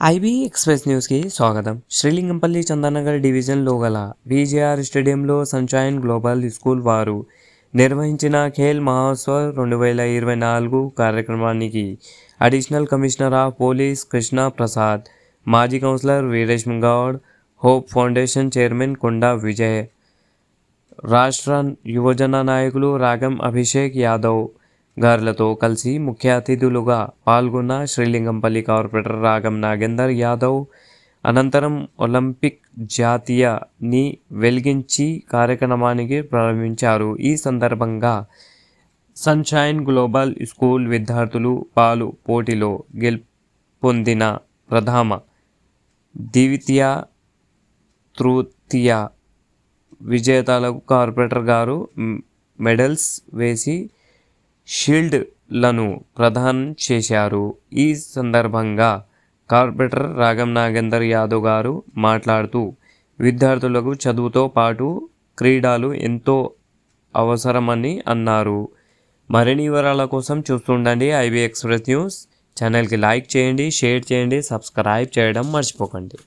IB express న్యూస్కి స్వాగతం. శ్రీలింగంపల్లి చందనగర్ డివిజన్లో గల విజేఆర్ స్టేడియంలో సన్షైన్ గ్లోబల్ స్కూల్ వారు నిర్వహించిన ఖేల్ మహోత్సవ్ రెండు వేల ఇరవై నాలుగు కార్యక్రమానికి additional commissioner of police Krishna Prasad మాజీ councillor Veeresh Goud hope foundation chairman Konda Vijay రాష్ట్ర యువజన నాయకులు రాగం అభిషేక్ యాదవ్ గారులతో కలిసి ముఖ్య అతిథులుగా పాల్గొన్న శ్రీలింగంపల్లి కార్పొరేటర్ రాగం నాగేందర్ యాదవ్ అనంతరం ఒలింపిక్ జాతీయని వెలిగించి కార్యక్రమానికి ప్రారంభించారు. ఈ సందర్భంగా సన్షైన్ గ్లోబల్ స్కూల్ విద్యార్థులు పాలు పోటీలో గెలుపొందిన ప్రథమ ద్వితీయ తృతీయ విజేతలకు కార్పొరేటర్ గారు మెడల్స్ వేసి షీల్డ్లను ప్రదానం చేశారు. ఈ సందర్భంగా కార్పొరేటర్ రాగం నాగేందర్ యాదవ్ గారు మాట్లాడుతూ విద్యార్థులకు చదువుతో పాటు క్రీడలు ఎంతో అవసరమని అన్నారు. మరిన్ని వివరాల కోసం చూస్తుండండి ఐబీ ఎక్స్ప్రెస్ న్యూస్. ఛానల్కి లైక్ చేయండి షేర్ చేయండి సబ్స్క్రైబ్ చేయడం మర్చిపోకండి.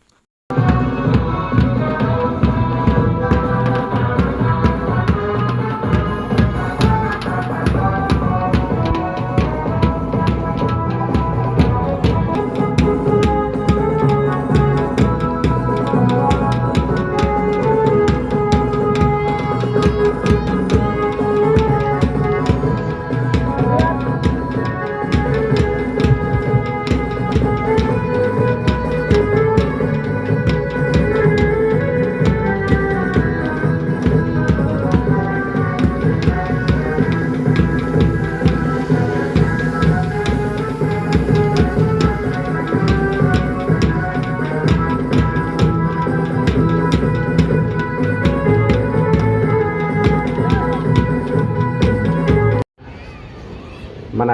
మన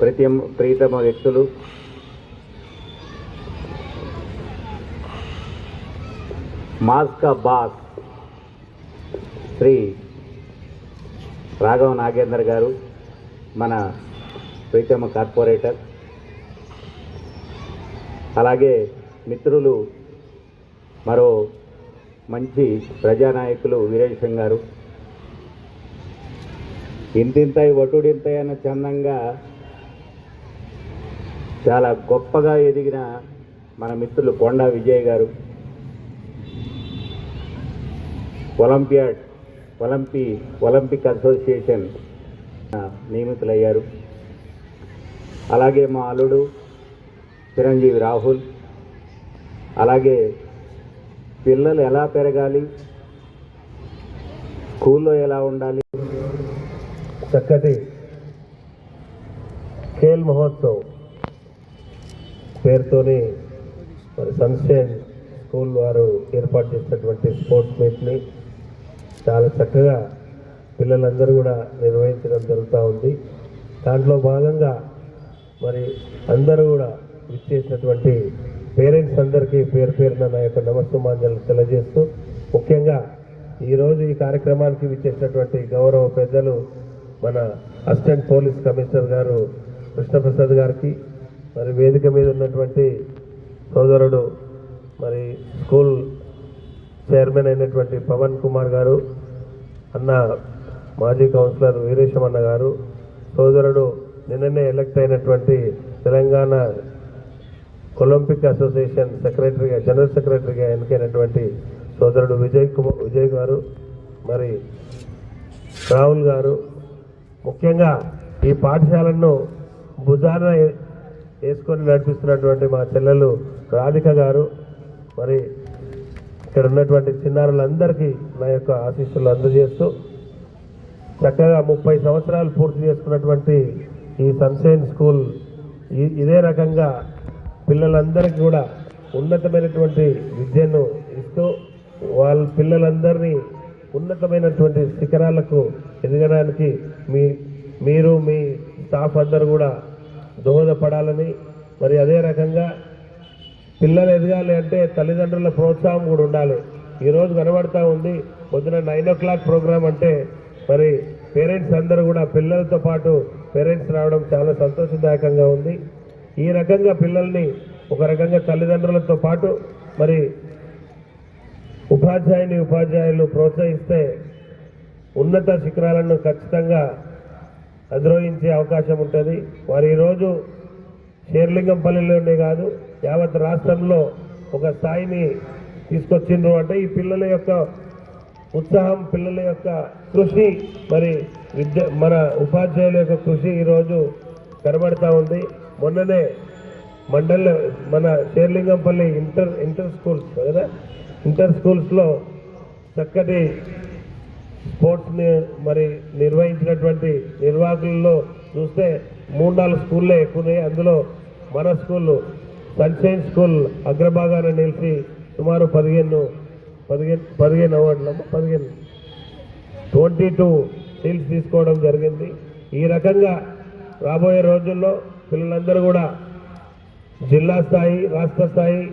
ప్రతి ప్రీతమ వ్యక్తులు. మాస్కా బాస్ శ్రీ రాఘవ నాగేందర్ గారు మన ప్రీతమ కార్పొరేటర్. అలాగే మిత్రులు మరో మంచి ప్రజానాయకులు వీరేశం గారు. ఇంతింతాయి వటుడింతాయి అన్న చందంగా చాలా గొప్పగా ఎదిగిన మన మిత్రులు కొండా విజయ్ గారు. ఒలింపియాడ్ ఒలింపి ఒలింపిక్ అసోసియేషన్ నియమితులయ్యారు. అలాగే మా అల్లుడు చిరంజీవి రాహుల్. అలాగే పిల్లలు ఎలా పెరగాలి? స్కూల్లో ఎలా ఉండాలి? చక్కటి ఖేల్ మహోత్సవ్ పేరుతోని మరి సన్షైన్ స్కూల్ వారు ఏర్పాటు చేసినటువంటి స్పోర్ట్స్ మీట్ని చాలా చక్కగా పిల్లలందరూ కూడా నిర్వహించడం జరుగుతూ ఉంది. దాంట్లో భాగంగా మరి అందరూ కూడా ఇచ్చేసినటువంటి పేరెంట్స్ అందరికీ పేరు పేరున నా యొక్క నమస్తమాంజలు తెలియజేస్తూ ముఖ్యంగా ఈరోజు ఈ కార్యక్రమానికి విచ్చేసినటువంటి గౌరవ పెద్దలు మన అసిస్టెంట్ పోలీస్ కమిషనర్ గారు కృష్ణప్రసాద్ గారికి మరి వేదిక మీద ఉన్నటువంటి సోదరుడు మరి స్కూల్ చైర్మన్ అయినటువంటి పవన్ కుమార్ గారు అన్న మాజీ కౌన్సిలర్ వీరేశమన్న గారు సోదరుడు నిన్ననే ఎలక్ట్ అయినటువంటి తెలంగాణ ఒలింపిక్ అసోసియేషన్ సెక్రటరీగా జనరల్ సెక్రటరీగా ఎన్నికైనటువంటి సోదరుడు విజయ్ కుమార్ విజయ్ గారు మరి రాహుల్ గారు ముఖ్యంగా ఈ పాఠశాలను భుజాన వేసుకొని నడిపిస్తున్నటువంటి మా చెల్లెలు రాధిక గారు మరి ఇక్కడ ఉన్నటువంటి చిన్నారులందరికీ నా యొక్క ఆశీస్సులు అందజేస్తూ చక్కగా ముప్పై సంవత్సరాలు పూర్తి చేసుకున్నటువంటి ఈ సన్షైన్ స్కూల్ ఇదే రకంగా పిల్లలందరికీ కూడా ఉన్నతమైనటువంటి విద్యను ఇస్తూ వాళ్ళ పిల్లలందరినీ ఉన్నతమైనటువంటి శిఖరాలకు ఎదగడానికి మీ మీరు మీ స్టాఫ్ అందరు కూడా దోహదపడాలని మరి అదే రకంగా పిల్లలు ఎదగాలి అంటే తల్లిదండ్రుల ప్రోత్సాహం కూడా ఉండాలి. ఈరోజు కనబడతా ఉంది పొద్దున నైన్ ఓ క్లాక్ ప్రోగ్రామ్ అంటే మరి పేరెంట్స్ అందరూ కూడా పిల్లలతో పాటు పేరెంట్స్ రావడం చాలా సంతోషదాయకంగా ఉంది. ఈ రకంగా పిల్లల్ని ఒక రకంగా తల్లిదండ్రులతో పాటు మరి ఉపాధ్యాయుని ఉపాధ్యాయులు ప్రోత్సహిస్తే ఉన్నత శిఖరాలను ఖచ్చితంగా అధిరోహించే అవకాశం ఉంటుంది. వారు ఈరోజు షేర్లింగంపల్లిలోనే కాదు యావత్ రాష్ట్రంలో ఒక స్థాయిని తీసుకొచ్చిండ్రు అంటే ఈ పిల్లల యొక్క ఉత్సాహం పిల్లల యొక్క కృషి మరి విద్య మన ఉపాధ్యాయుల యొక్క కృషి ఈరోజు కనబడతా ఉంది. మొన్ననే మండలి మన షేర్లింగంపల్లి ఇంటర్ ఇంటర్ స్కూల్స్ కదా? ఇంటర్ స్కూల్స్లో చక్కటి స్పోర్ట్స్ని మరి నిర్వహించినటువంటి నిర్వాహకులలో చూస్తే మూడు నాలుగు స్కూళ్ళే ఎక్కువ అందులో మన స్కూల్ సన్షైన్ స్కూల్ అగ్రభాగాన నిలిచి సుమారు పదిహేను పదిహేను పదిహేను అవార్డులు పదిహేను. ట్వంటీ టూ సీల్స్ తీసుకోవడం జరిగింది. ఈ రకంగా రాబోయే రోజుల్లో పిల్లలందరూ కూడా జిల్లా స్థాయి రాష్ట్ర స్థాయి